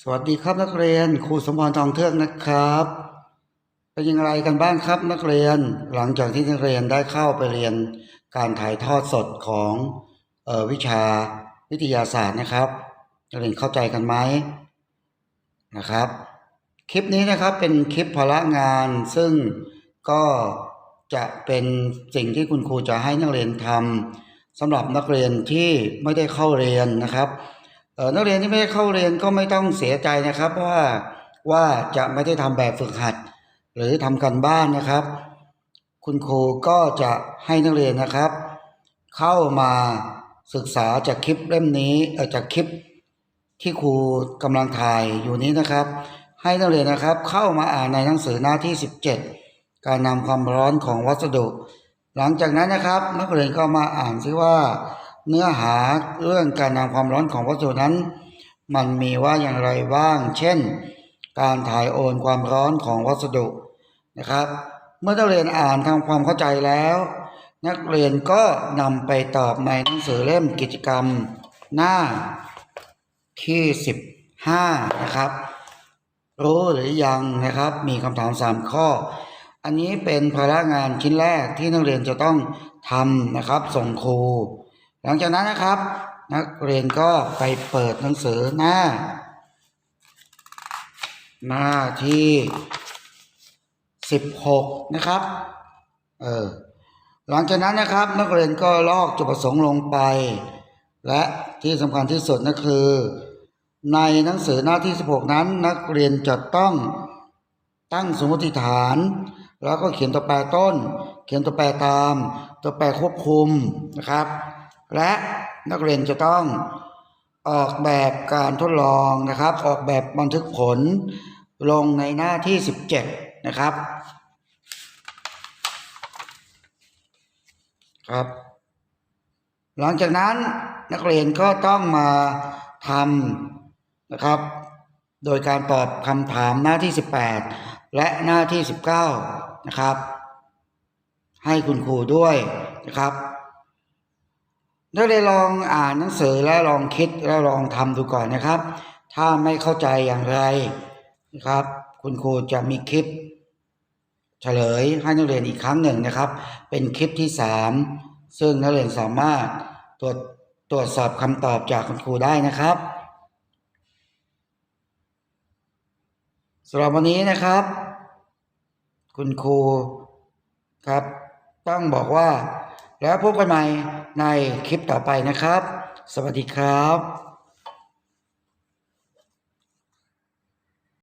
สวัสดีครับนักเรียนครูสมพรทองเทือกนะครับ เป็นยังไงกันบ้างครับนักเรียนหลังจากที่นักเรียนได้เข้าไปเรียนการถ่ายทอดสดของออวิชาวิทยาศาสตร์นะครับนักเรียนเข้าใจกันไหมนะครับ คลิปนี้นะครับเป็นคลิปพละงานซึ่งก็จะเป็นสิ่งที่คุณครูจะให้นักเรียนทำสำหรับนักเรียนที่ไม่ได้เข้าเรียนนะครับ นักเรียนที่ไม่ได้เข้าเรียนก็ไม่ต้องเสียใจนะครับว่าว่าจะไม่ได้ทำแบบฝึกหัด หรือทำกันบ้านนะครับ คุณครูก็จะให้นักเรียนนะครับ เข้ามาศึกษาจากคลิปเล่มนี้เออจากคลิปที่ครูกำลังถ่ายอยู่นี้นะครับ ให้นักเรียนนะครับเข้ามาอ่านในหนังสือหน้าที่ 17 การนำความร้อนของวัสดุ หลังจากนั้นนะครับ นักเรียนก็มาอ่านซิว่า เนื้อหาเรื่องการนำความร้อนของวัสดุนั้น มันมีว่าอย่างไรบ้าง เช่น การถ่ายโอนความร้อนของวัสดุนะครับ เมื่อนักเรียนอ่านทำความเข้าใจแล้ว นักเรียนก็นำไปตอบในหนังสือเล่มกิจกรรมหน้าที่ 15 นะครับ รู้หรือยังนะครับ มีคำถาม 3 ข้อ อันนี้เป็นภาระงานชิ้นแรกที่นักเรียนจะต้องทำนะครับ ส่งครู หลังจากนั้นนะครับ นักเรียนก็ไปเปิดหนังสือหน้า หน้าที่สิบหกนะครับเออหลังจากนั้นนะครับ นักเรียนก็ลอกจุดประสงค์ลงไป และที่สำคัญที่สุดนั่นคือ ในหนังสือหน้าที่ 16 นั้น นักเรียนจะต้องตั้งสมมติฐาน แล้วก็เขียนตัวแปรต้น เขียนตัวแปรตาม ตัวแปรควบคุมนะครับ และนักเรียนจะต้องออกแบบการทดลองนะครับ ออกแบบบันทึกผลลงในหน้าที่ 17 นะครับ ครับ หลังจากนั้นนักเรียนก็ต้องมาทำนะครับ โดยการตอบคำถามหน้าที่ 18 และหน้าที่ 19 นะครับ ให้คุณครูด้วยนะครับ นักเรียนลองอ่านหนังสือแล้วลองคิดแล้วลองทำดูก่อนนะครับ ถ้าไม่เข้าใจอย่างไรนะครับ คุณครูจะมีคลิป เฉลยให้นักเรียนอีกครั้งหนึ่งนะครับ เป็นคลิปที่สามซึ่งนักเรียนสามารถตรวจตรวจสอบคำตอบจากคุณครูได้นะครับสำหรับวันนี้นะครับ คุณครูครับ ต้องบอกว่า แล้วพบกันใหม่ในคลิปต่อไปนะครับ สวัสดีครับ